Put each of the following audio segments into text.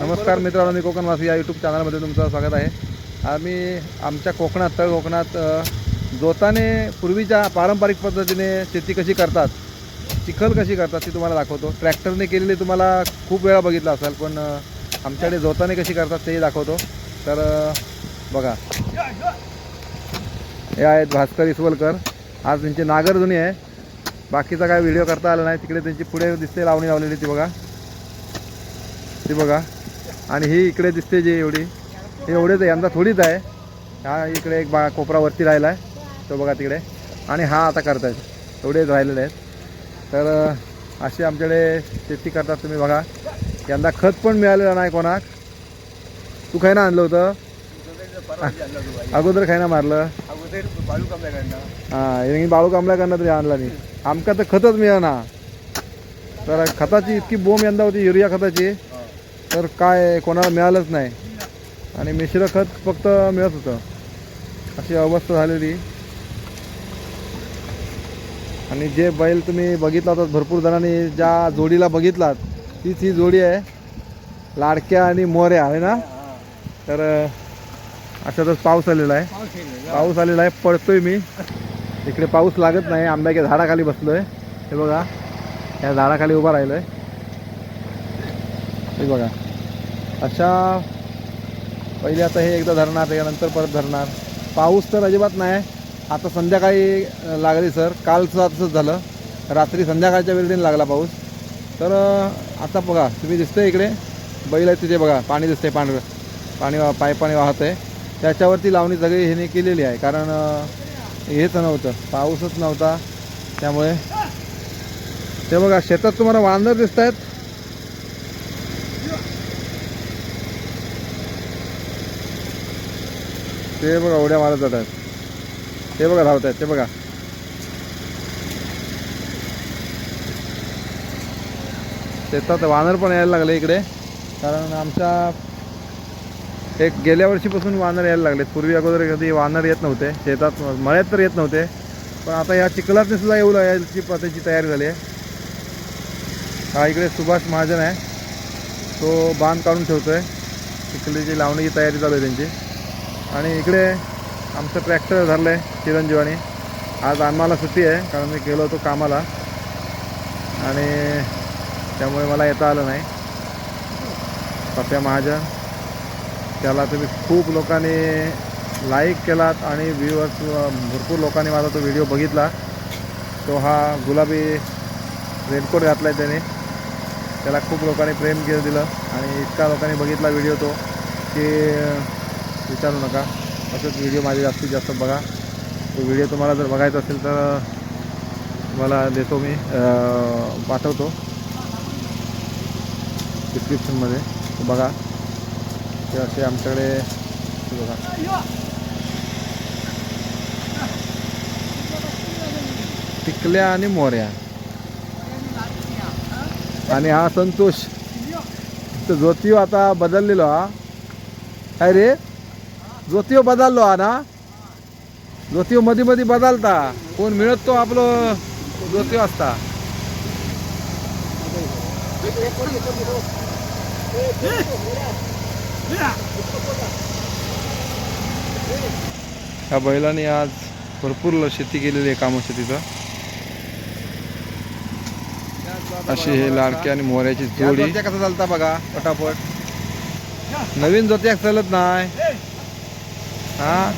नमस्कार मित्रांनो मी कोकणवासी या यूट्यूब चॅनलमध्ये तुमचं स्वागत आहे. आम्ही आमच्या कोकणात तळ कोकणात जोताने पूर्वीच्या पारंपरिक पद्धतीने शेती कशी करतात चिखल कशी करतात ती तुम्हाला दाखवतो. ट्रॅक्टरने केलेली तुम्हाला खूप वेळा बघितलं असाल पण आमच्याकडे जोताने कशी करतात तेही दाखवतो. तर बघा. हे आहेत भास्कर इसवलकर. आज त्यांची नागरजुनी आहे. बाकीचा काय व्हिडिओ करता आला नाही तिकडे त्यांची पुढे दिसते लावणी लावलेली ती बघा. ती बघा. आणि ही इकडे दिसते जी एवढी. हे एवढेच आहे. यंदा थोडीच आहे. हा इकडे एक बा कोपरावरती राहिला आहे तो बघा तिकडे. आणि हा आता करतायत. एवढेच राहिलेले आहेत. तर अशी आमच्याकडे शेती करतात तुम्ही बघा. यंदा खत पण मिळालेलं नाही कोणाक. तू काय ना आणलं होतं? अगोदर खायना मारलं. हां बाळू कांबळ्याकडनं तरी आणला नाही. आमका तर खतच मिळेना. तर खताची इतकी बोंब यंदा होती युरिया खताची. तर काय कोणाला मिळालंच नाही. आणि मिश्र खत फक्त मिळत होतं. अशी अवस्था झालेली. आणि जे बैल तुम्ही बघितला होता भरपूर जणांनी ज्या जोडीला बघितलात तीच ही जोडी आहे. लाडक्या आणि मोऱ्या आहे ना? तर अशातच पाऊस आलेला आहे. पाऊस आलेला आहे पडतोय मी. इकडे पाऊस लागत नाही आंब्याच्या झाडाखाली बसलोय. हे बघा या झाडाखाली उभा राहिलोय. हे बघा. अशा पहिले आता हे एकदा धरणार त्याच्यानंतर परत धरणार. पाऊस तर अजिबात नाही. आता संध्याकाळी लागली सर. कालचं असंच झालं. रात्री संध्याकाळच्या वेळेने लागला पाऊस. तर आता बघा तुम्ही दिसतंय इकडे. बैल आहे तिथे बघा. पाणी दिसतंय पांढरं. पाणी वा- पाईपाने वाहत आहे. त्याच्यावरती लावणी सगळी ह्याने केलेली आहे. कारण हेच नव्हतं. पाऊसच नव्हता. त्यामुळे ते बघा शेतात तुम्हाला वांदर दिसत आहेत ते बघा उड्या मारत जात आहेत ते बघा धावत आहेत ते बघा. शेतात वानर पण यायला लागले इकडे. कारण आमच्या एक गेल्या वर्षीपासून वानर यायला लागले पूर्वी अगोदर कधी वानर येत नव्हते. शेतात मळ्यात तर येत नव्हते. पण आता या चिखलातने सुद्धा येऊ यायची त्याची तयारी झाली आहे. हा इकडे सुभाष महाजन आहे. तो बांध काढून ठेवतो आहे चिखलीची लावणीची तयारी चालू आहे त्यांची. आणि इकडे आमचं ट्रॅक्टर धरलं आहे चिरंजीवानी. आज आम्हाला सुट्टी आहे कारण मी गेलो होतो कामाला. आणि त्यामुळे मला येता आलं नाही. पप्या महाजन त्याला तुम्ही खूप लोकांनी लाईक केलात आणि व्ह्यूअर्स भरपूर लोकांनी माझा तो व्हिडिओ बघितला. तो हा गुलाबी रेनकोट घातला आहे त्याने. त्याला खूप लोकांनी प्रेम केलं दिलं आणि इतका लोकांनी बघितला व्हिडिओ तो की विचारू नका. असंच व्हिडिओ माझे जास्तीत जास्त बघा. तो व्हिडिओ तुम्हाला जर बघायचा असेल तर मला देतो मी पाठवतो. डिस्क्रिप्शनमध्ये तो बघा. ते असे आमच्याकडे बघा. टिकल्या आणि मोऱ्या. आणि हा संतोष. तो ज्योतिव आता बदललेलो हा. काय रे? ज्योतिव बदललो हा ना? ज्योतिवमध्ये मध्ये बदलता. कोण मिळत तो आपलं ज्योतिव असता. ह्या बैलाने आज भरपूर शेती केलेली आहे कामं शेतीचं अशी हे लाडकी आणि मोऱ्याची जोडी. कसं चालता बघा पटापट. नवीन जोत्याक चलत नाही. हा?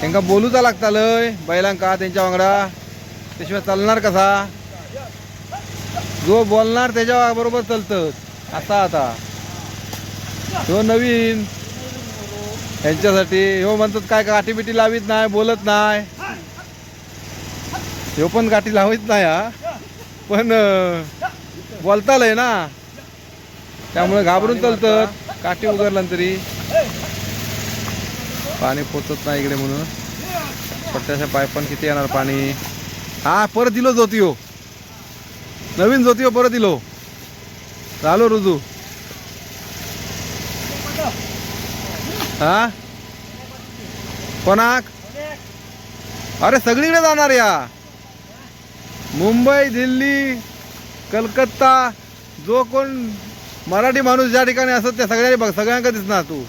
त्यांका बोलूचा लागता लय बैलांका त्यांच्या वांगडा. त्याशिवाय चालणार कसा? जो बोलणार त्याच्या बरोबर चलतं. आता आता. तो नवीन. यांच्यासाठी ह्यो म्हणतात काय गाठी बिटी लावीत नाही बोलत नाही. ह्यो पण गाठी लावीत नाही हा. पण बोलतालय ना. त्यामुळे घाबरून चालतात काठी उगारलं तरी पाणी पोचत नाही इकडे म्हणून. पट्ट्याच्या पायपण किती येणार पाणी? हा परत दिलो ज्योतिओ नवीन ज्योतिओ परत दिलो. झालो रुजू. हा? कोणाक? अरे सगळीकडे जाणार या. मुंबई दिल्ली कलकत्ता जो कोण मराठी माणूस ज्या ठिकाणी असत त्या सगळ्यांनी बघ सगळ्यांका दिसणार तू.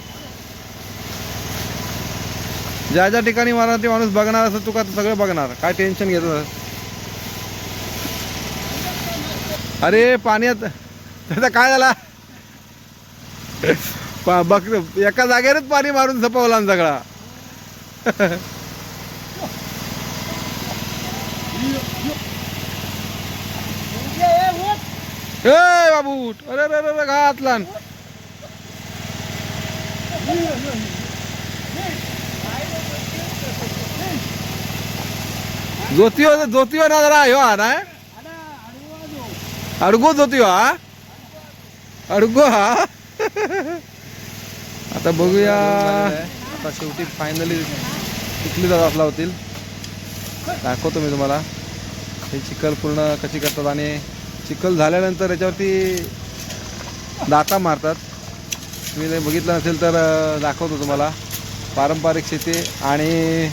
ज्या ज्या ठिकाणी मारणार ते माणूस बघणार असं तुका सगळं बघणार. काय टेन्शन घेत अरे पाण्यात त्याचा काय झाला? बघ एका जागेवरच पाणी मारून सपवला सगळा. ए बाबू अरे अरे अरे, घातला. जोतियो जोतियो ना जरा आ रहा ना अडगो जोतियो हा? अडगो हा? आता बघूया। आता शेवटी फायनली कुठली जात असला होतील. दाखवतो मी तुम्हाला. हे चिखल पूर्ण कशी करतात आणि चिखल झाल्यानंतर याच्यावरती दाता मारतात. तुम्ही बघितलं नसेल तर दाखवतो तुम्हाला. पारंपरिक शेती आणि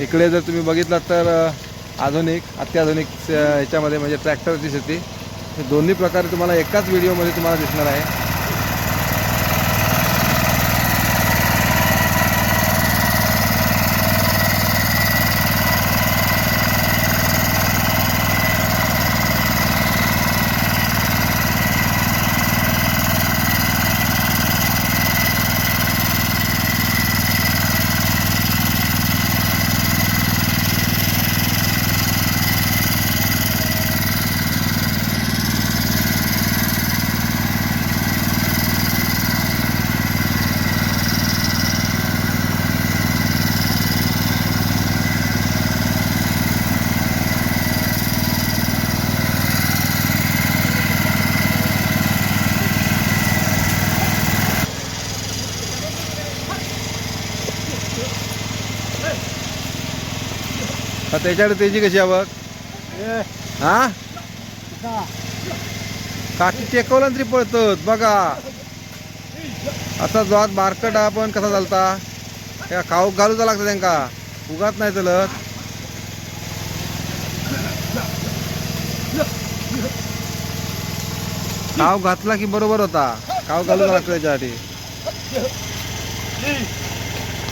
इकडे जर तुम्ही बघितलात तर आधुनिक अत्याधुनिक ह्याच्यामध्ये म्हणजे ट्रॅक्टरची शेती हे दोन्ही प्रकारे तुम्हाला एकाच व्हिडिओमध्ये तुम्हाला दिसणार आहे. त्याच्याकडे त्याची कशी आवक? हा? काठी टेकवला तरी पळतत बघा. असा जोत बारकट आपण कसा चालता? त्या खाऊ घालूचा लागतं त्यांका. उगात नाही चलत. काव घातला की बरोबर होता. काव घालू लागतं त्याच्यासाठी.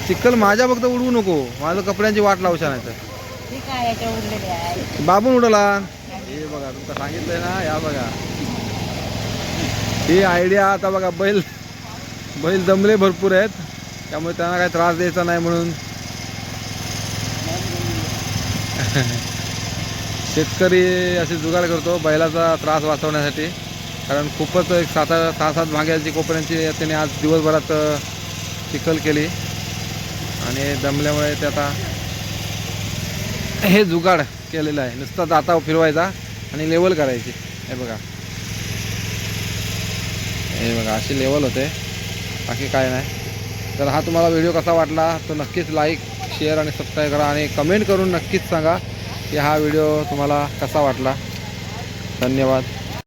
चिखल माझ्या फक्त उडवू नको. माझं कपड्यांची वाट लावशा नाही तर ठीक आहे याच्या उरलेले आहे बाबून उडला हे बघा तुमका सांगितलंय ना या बघा. ही आयडिया आता बघा बैल बैल दमले भरपूर आहेत. त्यामुळे त्यांना काही त्रास द्यायचा नाही म्हणून. शेतकरी असे जुगाड करतो बैलाचा त्रास वाचवण्यासाठी. कारण खूपच एक सात सहा सात भाग्याची कोपऱ्यांची त्याने आज दिवसभरात चिखल केली. आणि दमल्यामुळे ते आता हे जुगाड केलेलं आहे. नुसता दाता फिरवायचा आणि लेवल करायची. हे बघा. हे बघा अशी लेवल होते. बाकी काय नाही. तर हा तुम्हाला व्हिडिओ कसा वाटला तो नक्कीच लाईक शेअर आणि सबस्क्राईब करा आणि कमेंट करून नक्कीच सांगा की हा व्हिडिओ तुम्हाला कसा वाटला. धन्यवाद.